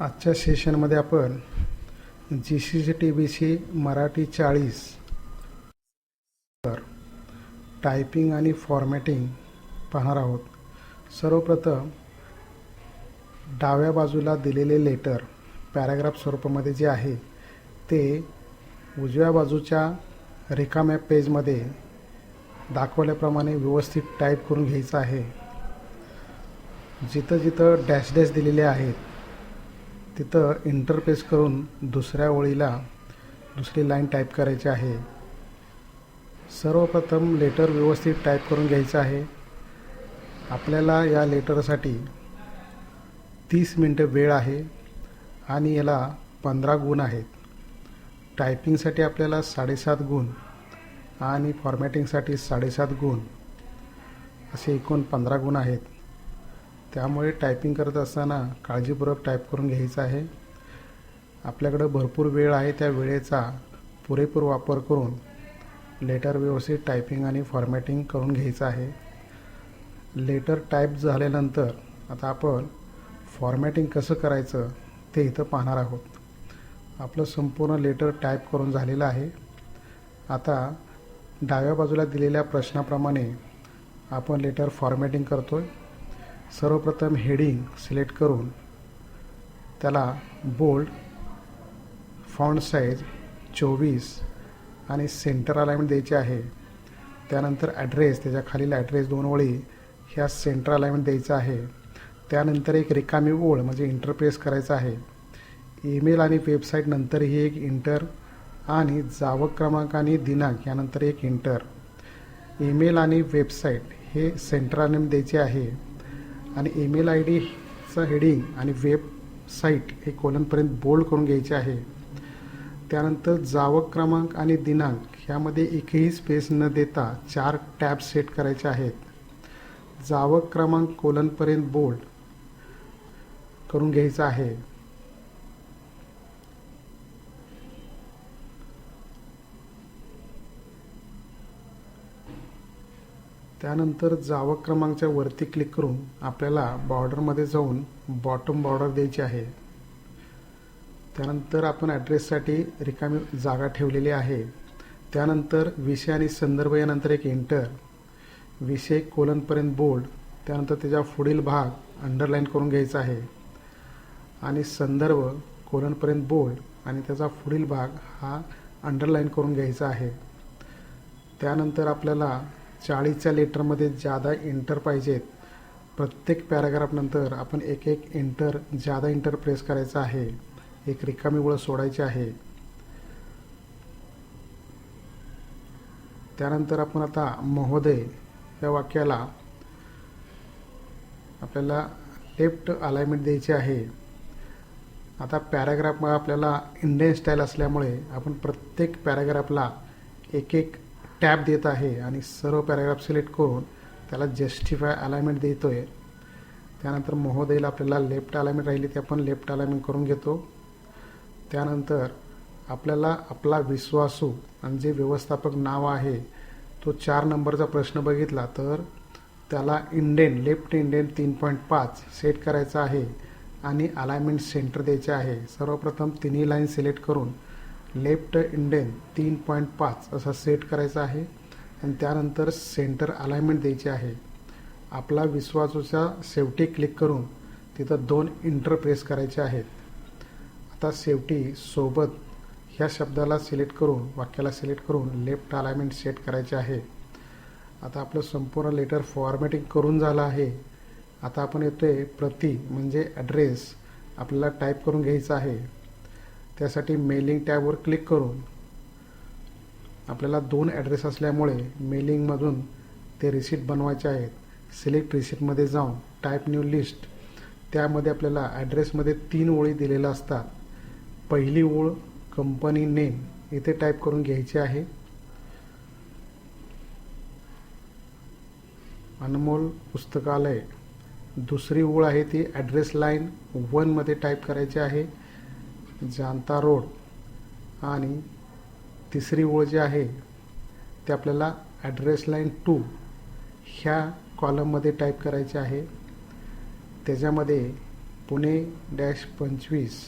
आजच्या सेशनमध्ये आपण G C C T B C Marathi चाळीस तर टायपिंग आणि फॉर्मॅटिंग पाहणार आहोत. सर्वप्रथम डाव्या बाजूला दिलेले लेटर पॅराग्राफ स्वरूपामध्ये जे आहे ते उजव्या बाजूच्या रिकाम्या पेजमध्ये दाखवल्याप्रमाणे व्यवस्थित टाईप करून घ्यायचं आहे. जिथं जिथं डॅश डॅश दिलेले आहेत तिथं इंटरपेस करून दुसऱ्या ओळीला दुसरी लाईन टाईप करायची आहे. सर्वप्रथम लेटर व्यवस्थित टाईप करून घ्यायचं आहे. आपल्याला या लेटरसाठी तीस मिनटं वेळ आहे आणि याला पंधरा गुण आहेत. टायपिंगसाठी आपल्याला साडेसात गुण आणि फॉर्मॅटिंगसाठी साडेसात गुण असे एकूण पंधरा गुण आहेत. त्यामुळे टायपिंग करत असताना काळजीपूर्वक टाईप करून घ्यायचं आहे. आपल्याकडं भरपूर वेळ आहे त्या वेळेचा पुरेपूर वापर करून लेटर व्यवस्थित टायपिंग आणि फॉर्मॅटिंग करून घ्यायचं आहे. लेटर टाईप झाल्यानंतर आता आपण फॉर्मॅटिंग कसं करायचं ते इथं पाहणार आहोत. आपलं संपूर्ण लेटर टाईप करून झालेलं आहे. आता डाव्या बाजूला दिलेल्या प्रश्नाप्रमाणे आपण लेटर फॉर्मॅटिंग करतो आहे सर्वप्रथम हेडिंग सिलेक्ट करून त्याला बोल्ड फॉन्ट साईज चोवीस आणि सेंटर अलाइनमेंट द्यायची आहे. त्यानंतर ॲड्रेस त्याच्या खालील ॲड्रेस दोन ओळी ह्या सेंटर अलाइनमेंट द्यायचं आहे. त्यानंतर एक रिकामी ओळ म्हणजे इंटरप्रेस करायचं आहे. ईमेल आणि वेबसाईट नंतरही एक इंटर आणि जावक क्रमांक आणि दिनांक यानंतर एक इंटर ईमेल आणि वेबसाईट हे सेंटर अलाइनमेंट द्यायचे आहे. आणि ईमेल आय डीचं हेडिंग आणि वेबसाईट हे कोलनपर्यंत बोल्ड करून घ्यायचे आहे. त्यानंतर जावक क्रमांक आणि दिनांक ह्यामध्ये एकही स्पेस न देता चार टॅब सेट करायचे आहेत. जावक क्रमांक कोलनपर्यंत बोल्ड करून घ्यायचा आहे. त्यानंतर जावं क्रमांकच्या वरती क्लिक करून आपल्याला बॉर्डरमध्ये जाऊन बॉटम बॉर्डर द्यायची आहे. त्यानंतर आपण ॲड्रेससाठी रिकामी जागा ठेवलेली आहे. त्यानंतर विषय आणि संदर्भ यानंतर एक एंटर विषय कोलनपर्यंत बोल्ड त्यानंतर त्याच्या पुढील भाग अंडरलाईन करून घ्यायचा आहे. आणि संदर्भ कोलनपर्यंत बोल्ड आणि त्याचा पुढील भाग हा अंडरलाईन करून घ्यायचा आहे. त्यानंतर आपल्याला चाळीसच्या लेटरमध्ये जादा इंटर पाहिजेत प्रत्येक पॅराग्राफनंतर आपण एक एक इंटर ज्यादा इंटर प्रेस करायचं आहे एक रिकामी ओळ सोडायची आहे. त्यानंतर आपण आता महोदय या वाक्याला आपल्याला लेफ्ट अलाइनमेंट द्यायची आहे. आता पॅराग्राफ आपल्याला इंडियन स्टाईल असल्यामुळे आपण प्रत्येक पॅराग्राफला एक एक टॅब देत आहे आणि सर्व पॅराग्राफ सिलेक्ट करून त्याला जस्टिफाय अलाइनमेंट देतो आहे त्यानंतर महोदयला आपल्याला लेफ्ट अलाइनमेंट राहिली ते आपण लेफ्ट अलाइनमेंट करून घेतो. त्यानंतर आपल्याला आपला विश्वासू आणि जे व्यवस्थापक नाव आहे तो चार नंबरचा प्रश्न बघितला तर त्याला इंडेन लेफ्ट इंडेन तीन पॉईंट पाच सेट करायचा आहे आणि अलाइनमेंट सेंटर द्यायचे आहे. सर्वप्रथम तिन्ही लाईन सिलेक्ट करून लेफ्ट इंडेन तीन पॉईंट पाच असा सेट करायचा आहे. आणि त्यानंतर सेंटर अलाइनमेंट द्यायची आहे. आपला विश्वासूच्या शेवटी क्लिक करून तिथं दोन इंटर प्रेस करायचे आहेत. आता शेवटी सोबत ह्या शब्दाला सिलेक्ट करून वाक्याला सिलेक्ट करून लेफ्ट अलाइनमेंट सेट करायचे आहे. आता आपलं संपूर्ण लेटर फॉर्मॅटिंग करून झालं आहे. आता आपण येतोय प्रति म्हणजे ॲड्रेस आपल्याला टाईप करून घ्यायचा आहे. त्यासाठी मेलिंग टॅबवर क्लिक करून आपल्याला दोन ॲड्रेस असल्यामुळे मेलिंगमधून ते रिसिट बनवायचे आहेत. सिलेक्ट रिसिटमध्ये जाऊन टाईप न्यू लिस्ट त्यामध्ये आपल्याला ॲड्रेसमध्ये तीन ओळी दिलेल्या असतात. पहिली ओळ कंपनी नेम इथे टाईप करून घ्यायची आहे. अनमोल पुस्तकालय. दुसरी ओळ आहे ती ॲड्रेस लाईन वनमध्ये टाईप करायची आहे. जानता रोड आणि तिसरी ओळ जी आहे ते आपल्याला ॲड्रेस लाईन टू ह्या कॉलममध्ये टाईप करायची आहे. त्याच्यामध्ये पुणे डॅश पंचवीस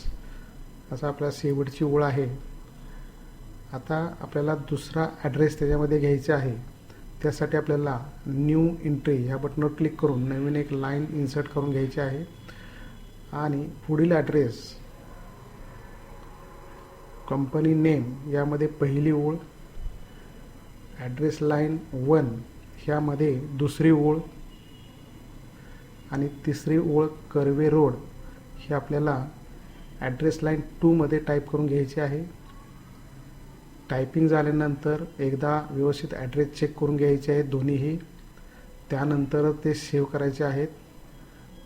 असा आपला शेवटची ओळ आहे. आता आपल्याला दुसरा ॲड्रेस त्याच्यामध्ये घ्यायचा आहे. त्यासाठी आपल्याला न्यू एंट्री ह्या बटनवर क्लिक करून नवीन एक लाईन इन्सर्ट करून घ्यायची आहे. आणि पुढील ॲड्रेस कंपनी नेम यामध्ये पहिली ओळ ॲड्रेस लाईन वन ह्यामध्ये दुसरी ओळ आणि तिसरी ओळ कर्वे रोड ही आपल्याला ॲड्रेस लाईन टूमध्ये टाईप करून घ्यायची आहे. टायपिंग झाल्यानंतर एकदा व्यवस्थित ॲड्रेस चेक करून घ्यायचे आहे दोन्हीही. त्यानंतर ते सेव्ह करायचे आहेत.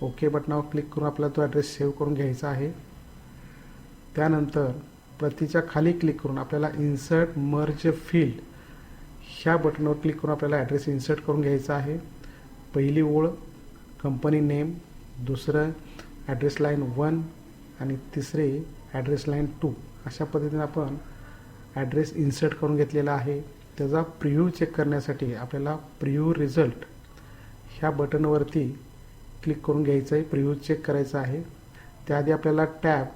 ओके बटनावर क्लिक करून आपल्याला तो ॲड्रेस सेव्ह करून घ्यायचा आहे. त्यानंतर प्रतीच्या खाली क्लिक करून आपल्याला इन्सर्ट मर्ज फील्ड ह्या बटनवर क्लिक करून आपल्याला ॲड्रेस इन्सर्ट करून घ्यायचा आहे. पहिली ओळ कंपनी नेम दुसरं ॲड्रेस लाईन वन आणि तिसरे ॲड्रेस लाईन टू अशा पद्धतीने आपण ॲड्रेस इन्सर्ट करून घेतलेला आहे. त्याचा प्रिव्ह्यू चेक करण्यासाठी आपल्याला प्रिव्ह्यू रिझल्ट ह्या बटनवरती क्लिक करून घ्यायचं आहे प्रिव्ह्यू चेक करायचा आहे. त्याआधी आपल्याला टॅब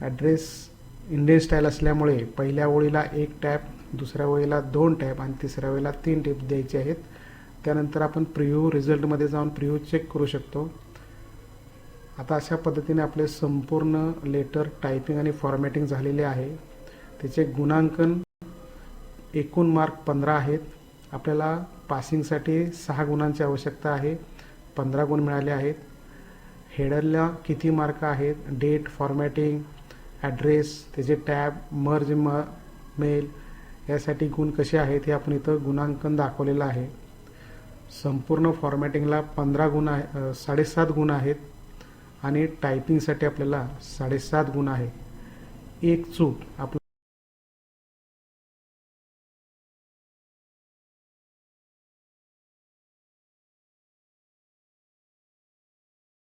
ॲड्रेस इंडियन स्टाईल असल्यामुळे पहिल्या ओळीला एक टॅप दुसऱ्या ओळीला दोन टॅप आणि तिसऱ्या वेळेला तीन टेप द्यायचे आहेत. त्यानंतर आपण प्रिव्ह्यू रिझल्टमध्ये जाऊन प्रिव्ह्यू चेक करू शकतो. आता अशा पद्धतीने आपले संपूर्ण लेटर टायपिंग आणि फॉर्मॅटिंग झालेले आहे. त्याचे गुणांकन एकूण मार्क पंधरा आहेत. आपल्याला पासिंगसाठी सहा गुणांची आवश्यकता आहे. पंधरा गुण मिळाले आहेत. हेडरला किती मार्क आहेत? डेट फॉर्मॅटिंग ॲड्रेस त्याचे टॅब मर्ज म मेल यासाठी गुण कसे आहेत हे आपण इथं गुणांकन दाखवलेलं आहे. संपूर्ण फॉर्मॅटिंगला पंधरा गुण आहे साडेसात गुण आहेत आणि टायपिंगसाठी आपल्याला साडेसात गुण आहे. एक चूक आपलं